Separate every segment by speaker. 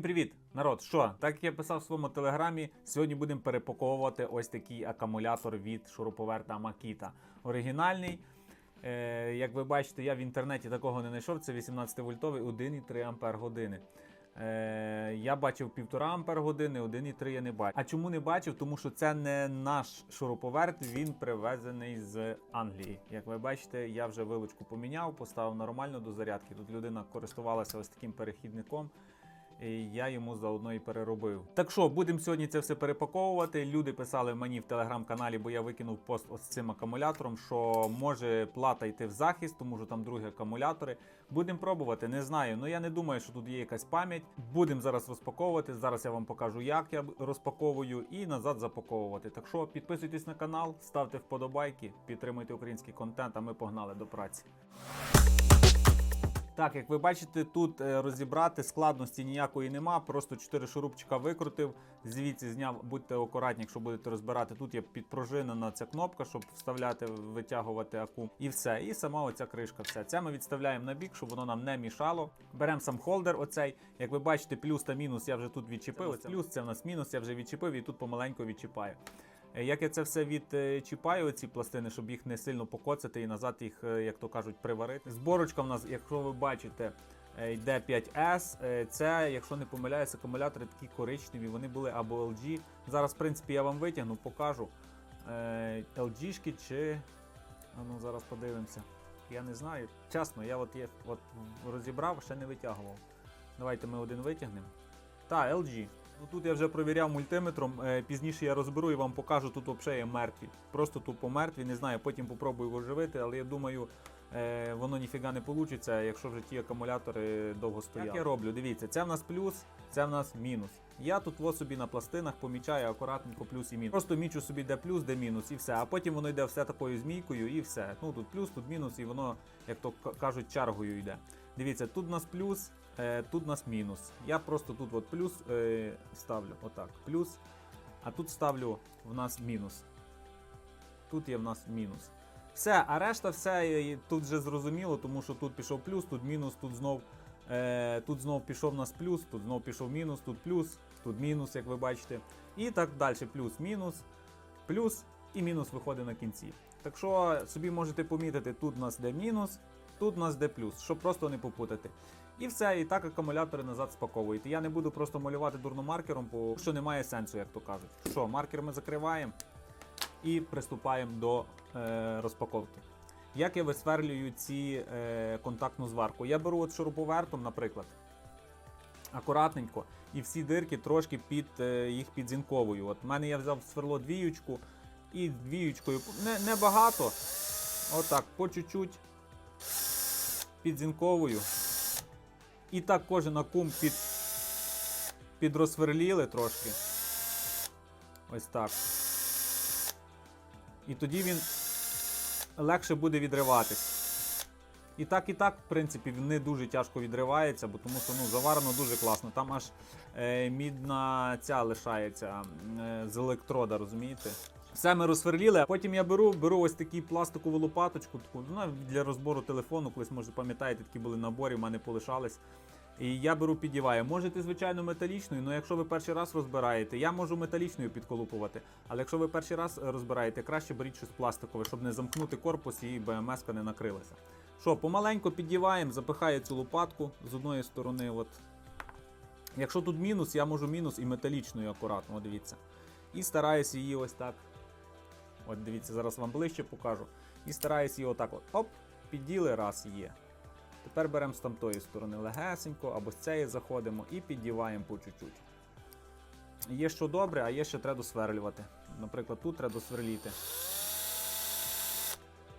Speaker 1: Всім привіт, народ! Що, так як я писав в своєму телеграмі, сьогодні будемо перепаковувати ось такий акумулятор від шуруповерта Makita. Оригінальний. Е, як ви бачите, я в інтернеті такого не знайшов. Це 18 вольтовий 1,3 Ампер години. Е, я бачив 1,5 Ампер години, 1,3 я не бачив. А чому не бачив? Тому що це не наш шуруповерт, він привезений з Англії. Як ви бачите, я вже вилочку поміняв, поставив нормально до зарядки. Тут людина користувалася ось таким перехідником. І я йому заодно і переробив. Так що будемо сьогодні це все перепаковувати. Люди писали мені в телеграм-каналі, бо я викинув пост з цим акумулятором, що може плата йти в захист, тому що там другі акумулятори. Будемо пробувати, не знаю. Ну я не думаю, що тут є якась пам'ять. Будемо зараз розпаковувати. Зараз я вам покажу, як я розпаковую, і назад запаковувати. Так що підписуйтесь на канал, ставте вподобайки, підтримуйте український контент, а ми погнали до праці. Так, як ви бачите, тут е, розібрати складності ніякої нема. Просто 4 шурупчика викрутив, звідси зняв, будьте акуратні, якщо будете розбирати. Тут є підпружинена ця кнопка, щоб вставляти, витягувати аку. І все. І сама оця кришка. Все. Це ми відставляємо на бік, щоб воно нам не мішало. Беремо сам холдер. Оцей. Як ви бачите, плюс та мінус я вже тут відчепив. Це плюс, це в нас мінус, я вже відчепив і тут помаленьку відчіпаю. Е, Як я це все відчіпаю, ці пластини, щоб їх не сильно покоцати і назад їх, е, як то кажуть, приварити. Зборочка в нас, якщо ви бачите, е, йде 5S. Е, Це, якщо не помиляюсь, акумулятори такі коричневі, вони були або LG. Зараз, в принципі, я вам витягну, покажу. Е, LG-шки чи. Ну зараз подивимося. Я не знаю. Чесно, я от, от розібрав, ще не витягував. Давайте ми один витягнемо. Та, LG. Ну тут я вже провіряв мультиметром. е, Пізніше я розберу і вам покажу, тут взагалі є мертві. Просто тупо мертві, не знаю, потім попробую оживити, але я думаю, е, воно ніфіга не вийде, якщо вже ті акумулятори довго стоять. Як я роблю, дивіться, це в нас плюс, це в нас мінус. Я тут во собі на пластинах помічаю акуратненько плюс і мінус. Просто мічу собі де плюс, де мінус, і все. А потім воно йде все такою змійкою і все. Ну тут плюс, тут мінус, і воно, як то кажуть, чергою йде. Дивіться, тут у нас плюс, тут у нас мінус. Я просто тут от плюс е, ставлю. Отак. Плюс. А тут ставлю в нас мінус. Тут є в нас мінус. Все, а решта все е, тут вже зрозуміло, тому що тут пішов плюс, тут мінус, тут знов. Е, тут знов пішов у нас плюс, тут знов пішов мінус, тут плюс, тут мінус, як ви бачите. І так далі. Плюс-мінус, плюс і мінус виходить на кінці. Так що собі можете помітити, тут у нас де мінус, тут у нас де плюс, щоб просто не попутати. І все, і так акумулятори назад спаковуєте. Я не буду просто малювати дурномаркером, бо що немає сенсу, як то кажуть. Що, маркер ми закриваємо і приступаємо до е, розпаковки. Як я висверлюю ці е, контактну зварку? Я беру от шуруповертом, наприклад, акуратненько, і всі дирки трошки під е, їх підзінковую. От в мене я взяв сверло двіючку і двіючкою не, не. Отак, по чуть-чуть підзінковую. І так кожен акум під, підрозсверліли трошки. Ось так. І тоді він легше буде відриватись. І так, і так, в принципі, не дуже тяжко відривається, бо тому що ну, заварено дуже класно. Там аж е, мідна ця лишається е, з електрода, розумієте? Все ми розсверліли, потім я беру, беру ось таку пластикову лопаточку, таку, ну, для розбору телефону, колись, може, пам'ятаєте, такі були набори, в мене полишались. І я беру, підіваю. Можете, звичайно, металічною, але якщо ви перший раз розбираєте, я можу металічною підколупувати. Але якщо ви перший раз розбираєте, краще беріть щось пластикове, щоб не замкнути корпус і БМС не накрилася. Що, помаленьку піддіваємо, запихаю цю лопатку з одної сторони. От. Якщо тут мінус, я можу мінус і металічною акуратно, дивіться. І стараюся її ось так. От дивіться, зараз вам ближче покажу. І стараюся її отак от. Оп, підділи, раз є. Тепер беремо з тамтої сторони легесенько, або з цієї заходимо і піддіваємо по чуть-чуть. Є що добре, а є ще треба досверлювати. Наприклад, тут треба досверліти.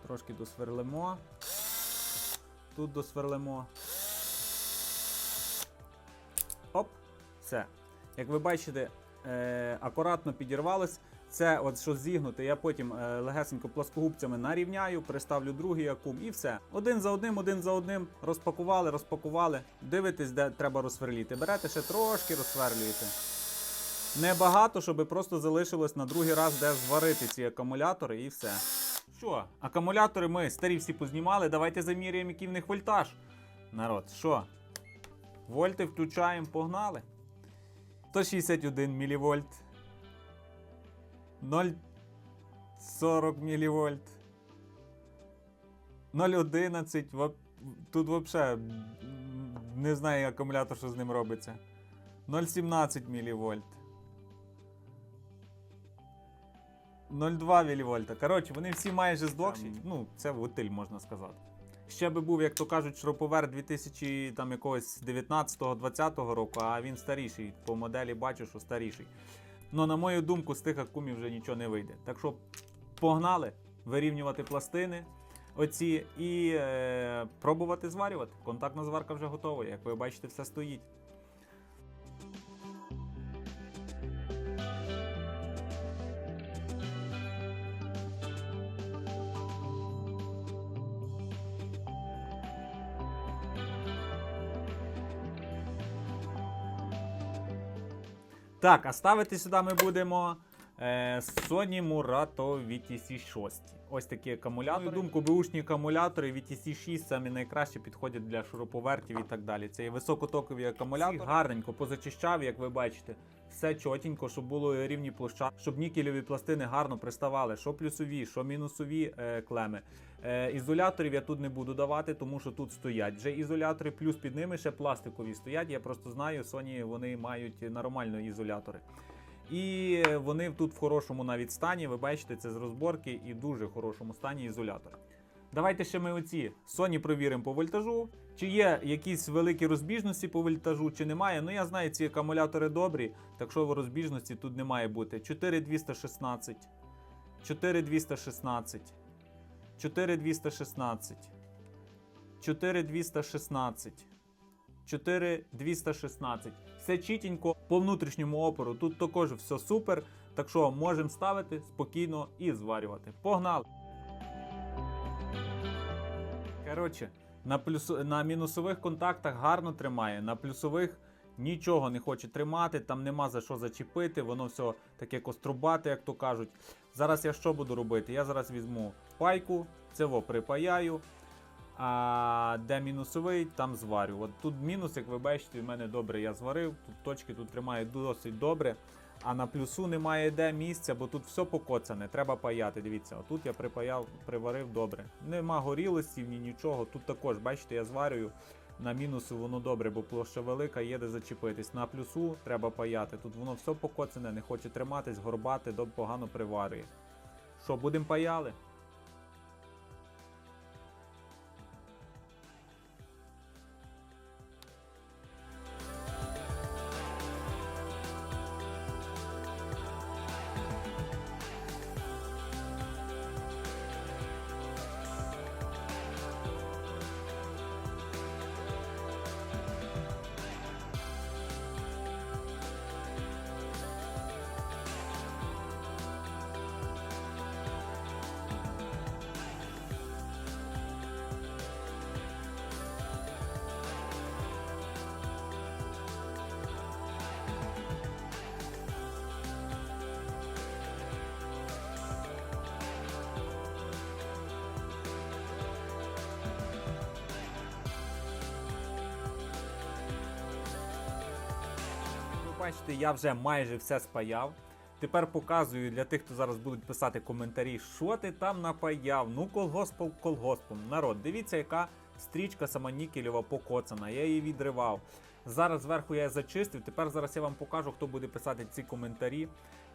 Speaker 1: Трошки досверлимо. Тут досверлимо. Оп, все. Як ви бачите, е, акуратно підірвалось. Це от що зігнути, я потім е, легесенько плоскогубцями нарівняю, приставлю другий акум і все. Один за одним, один за одним розпакували, розпакували. Дивитесь, де треба розсверліти. Берете ще трошки розсверлюєте. Небагато, щоб просто залишилось на другий раз, де зварити ці акумулятори і все. Що, акумулятори ми старі всі познімали, давайте заміряємо, який в них вольтаж. Народ, що? Вольти включаємо, погнали. 161 мВ. 0,40 мВ. 0,11. Тут взагалі не знаю акумулятор, що з ним робиться. 0,17 мВ. 0,2 мВ. Коротше, вони всі майже здохші. Ну, це утиль, можна сказати. Ще би був, як то кажуть, шуруповерт 2000 там якогось 19-20 року, а він старіший. По моделі бачу, що старіший. Ну, на мою думку, з тих акумів вже нічого не вийде. Так що погнали вирівнювати пластини оці і е, пробувати зварювати. Контактна зварка вже готова. Як ви бачите, все стоїть. Так, а ставити сюди ми будемо е, Sony Murato VTC6. Ось такі акумулятори. На думку, бушні акумулятори VTC6 самі найкраще підходять для шуруповертів і так далі. Це є високотокові акумулятори. Гарненько позачищав, як ви бачите. Все чотенько, щоб було рівні площа, щоб нікелеві пластини гарно приставали, що плюсові, що мінусові е, клеми. Е, ізоляторів я тут не буду давати, тому що тут стоять вже ізолятори, плюс під ними ще пластикові стоять. Я просто знаю, Sony вони мають нормальні ізолятори. І вони тут в хорошому навіть стані. Ви бачите, це з розборки і дуже хорошому стані ізолятора. Давайте ще ми оці Sony провіримо по вольтажу. Чи є якісь великі розбіжності по вольтажу, чи немає. Ну я знаю, ці акумулятори добрі, так що розбіжності тут не має бути. 4216, 4216, 4216, 4216. 4216. Все чітенько по внутрішньому опору. Тут також все супер. Так що можемо ставити спокійно і зварювати. Погнали! Коротше, на, плюс... на мінусових контактах гарно тримає, на плюсових нічого не хоче тримати, там нема за що зачепити, воно все таке кострубате, як то кажуть. Зараз я що буду робити? Я зараз візьму пайку, це припаяю. А де мінусовий, там зварю. От тут мінус, як ви бачите, в мене добре я зварив. Тут точки тут тримає досить добре. А на плюсу немає де місця, бо тут все покоцане, треба паяти. Дивіться, отут я припаяв, приварив добре. Нема горілості, ні нічого. Тут також, бачите, я зварюю. На мінусу воно добре, бо площа велика, є де зачепитись. На плюсу треба паяти. Тут воно все покоцане, не хоче триматись, горбати, погано приварює. Що, будемо паяли? Бачите, я вже майже все спаяв. Тепер показую для тих, хто зараз будуть писати коментарі, що ти там напаяв. Ну, колгоспом, колгоспом. Народ, дивіться, яка стрічка сама нікелєва покоцана. Я її відривав. Зараз зверху я зачистив. Тепер зараз я вам покажу, хто буде писати ці коментарі,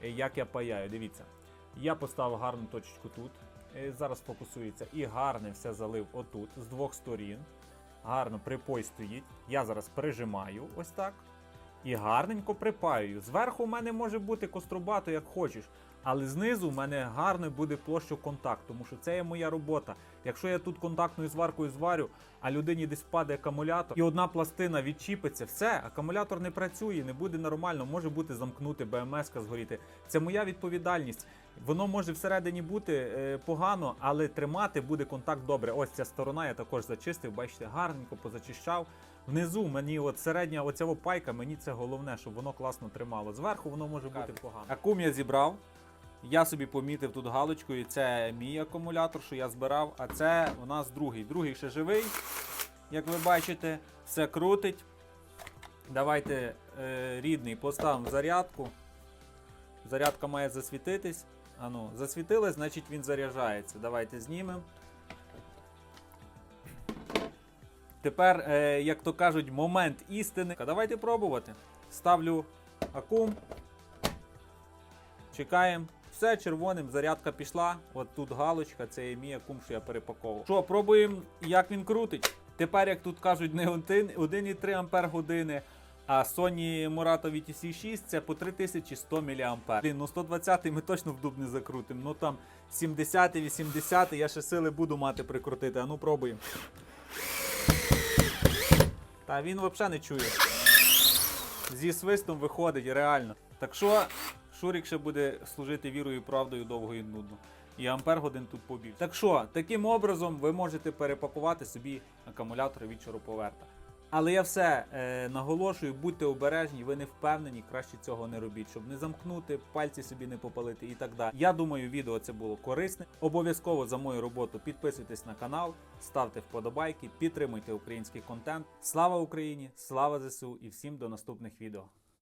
Speaker 1: е, як я паяю. Дивіться. Я поставив гарну точечку тут. Е, Зараз фокусується. І гарне все залив отут з двох сторін. Гарно припой стоїть. Я зараз прижимаю ось так. І гарненько припаюю. Зверху у мене може бути кострубато, як хочеш. Але знизу в мене гарно буде площа контакт, тому що це є моя робота. Якщо я тут контактною зваркою зварю, а людині десь впаде акумулятор, і одна пластина відчіпиться, все, акумулятор не працює, не буде нормально, може бути замкнути, БМС згоріти. Це моя відповідальність. Воно може всередині бути е, погано, але тримати буде контакт добре. Ось ця сторона я також зачистив, бачите, гарненько позачищав. Внизу мені от середня оця пайка, мені це головне, щоб воно класно тримало. Зверху воно може бути погано. Акум я зібрав. Я собі помітив тут галочкою, це мій акумулятор, що я збирав, а це у нас другий. Другий ще живий, як ви бачите, все крутить. Давайте е, рідний поставимо зарядку. Зарядка має засвітитись. Ану, засвітилась, значить він заряджається. Давайте знімемо. Тепер, е, як то кажуть, момент істини. Давайте пробувати. Ставлю акум. Чекаємо. Все червоним, зарядка пішла. От тут галочка, це є мій акум, що я перепаковував. Що, пробуємо, як він крутить. Тепер, як тут кажуть, не 1,3 Ампер години, а Sony Murata VTC 6 це по 3100 мА. Блін, ну 120 ми точно в дуб не закрутимо. Ну там 70 80 я ще сили буду мати прикрутити. А ну пробуємо. Та він взагалі не чує. Зі свистом виходить, реально. Так що Шурік ще буде служити вірою і правдою довго і нудно. І ампер годин тут побільше. Так що, таким образом ви можете перепакувати собі акумулятори від шуруповерта. Але я все е, наголошую, будьте обережні, ви не впевнені, краще цього не робіть, щоб не замкнути, пальці собі не попалити і так далі. Я думаю, відео це було корисне. Обов'язково за мою роботу підписуйтесь на канал, ставте вподобайки, підтримуйте український контент. Слава Україні! Слава ЗСУ і всім до наступних відео.